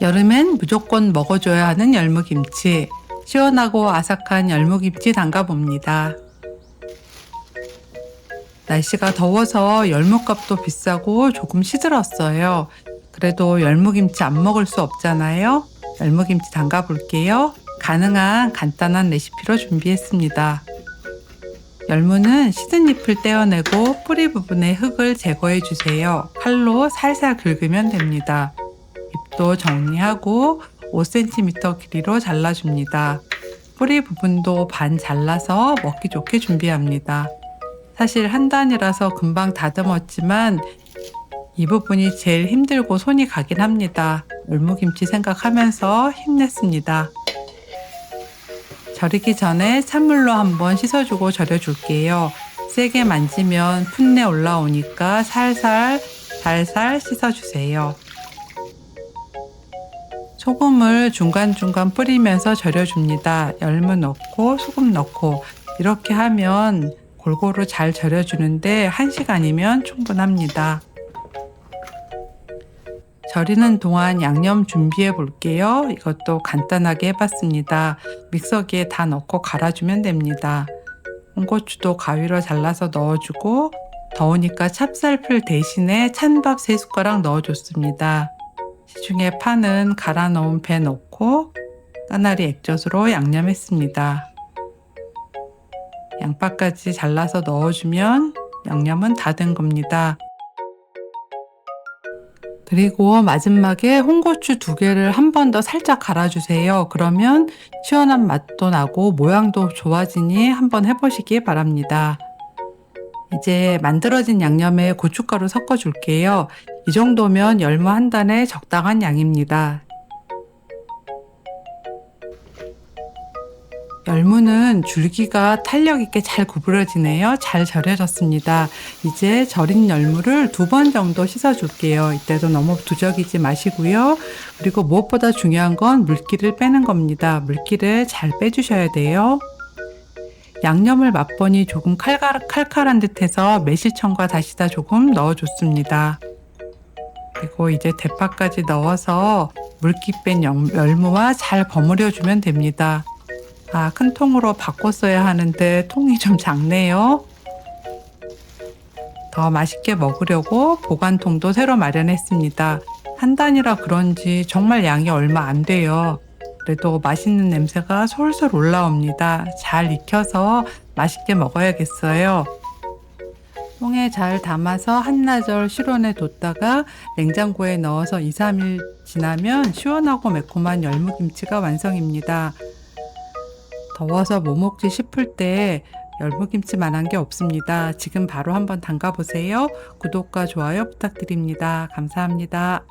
여름엔 무조건 먹어줘야 하는 열무김치. 시원하고 아삭한 열무김치 담가봅니다. 날씨가 더워서 열무값도 비싸고 조금 시들었어요. 그래도 열무김치 안 먹을 수 없잖아요. 열무김치 담가볼게요. 가능한 간단한 레시피로 준비했습니다. 열무는 시든 잎을 떼어내고 뿌리 부분의 흙을 제거해 주세요. 칼로 살살 긁으면 됩니다. 잎도 정리하고 5cm 길이로 잘라줍니다. 뿌리 부분도 반 잘라서 먹기 좋게 준비합니다. 사실 한 단이라서 금방 다듬었지만 이 부분이 제일 힘들고 손이 가긴 합니다. 열무김치 생각하면서 힘냈습니다. 절이기 전에 찬물로 한번 씻어주고 절여줄게요. 세게 만지면 풋내 올라오니까 살살 살살 씻어주세요. 소금을 중간중간 뿌리면서 절여줍니다. 열무 넣고 소금 넣고 이렇게 하면 골고루 잘 절여주는데 1시간이면 충분합니다. 절이는 동안 양념 준비해 볼게요. 이것도 간단하게 해봤습니다. 믹서기에 다 넣고 갈아주면 됩니다. 홍고추도 가위로 잘라서 넣어주고 더우니까 찹쌀풀 대신에 찬밥 3숟가락 넣어줬습니다. 시중에 파는 갈아 넣은 배 넣고 까나리 액젓으로 양념했습니다. 양파까지 잘라서 넣어주면 양념은 다 된 겁니다. 그리고 마지막에 홍고추 두 개를 한 번 더 살짝 갈아주세요. 그러면 시원한 맛도 나고 모양도 좋아지니 한번 해보시기 바랍니다. 이제 만들어진 양념에 고춧가루 섞어줄게요. 이 정도면 열무 한 단에 적당한 양입니다. 열무는 줄기가 탄력 있게 잘 구부러지네요. 잘 절여졌습니다. 이제 절인 열무를 두 번 정도 씻어줄게요. 이때도 너무 두적이지 마시고요. 그리고 무엇보다 중요한 건 물기를 빼는 겁니다. 물기를 잘 빼주셔야 돼요. 양념을 맛보니 조금 칼칼, 칼칼한 듯해서 매실청과 다시다 조금 넣어줬습니다. 그리고 이제 대파까지 넣어서 물기 뺀 열- 열무와 잘 버무려주면 됩니다. 아, 큰 통으로 바꿨어야 하는데 통이 좀 작네요. 더 맛있게 먹으려고 보관통도 새로 마련했습니다. 한 단이라 그런지 정말 양이 얼마 안 돼요. 그래도 맛있는 냄새가 솔솔 올라옵니다. 잘 익혀서 맛있게 먹어야겠어요. 통에 잘 담아서 한나절 실온에 뒀다가 냉장고에 넣어서 2, 3일 지나면 시원하고 매콤한 열무김치가 완성입니다. 더워서 뭐 먹지 싶을 때 열무김치만한 게 없습니다. 지금 바로 한번 담가 보세요. 구독과 좋아요 부탁드립니다. 감사합니다.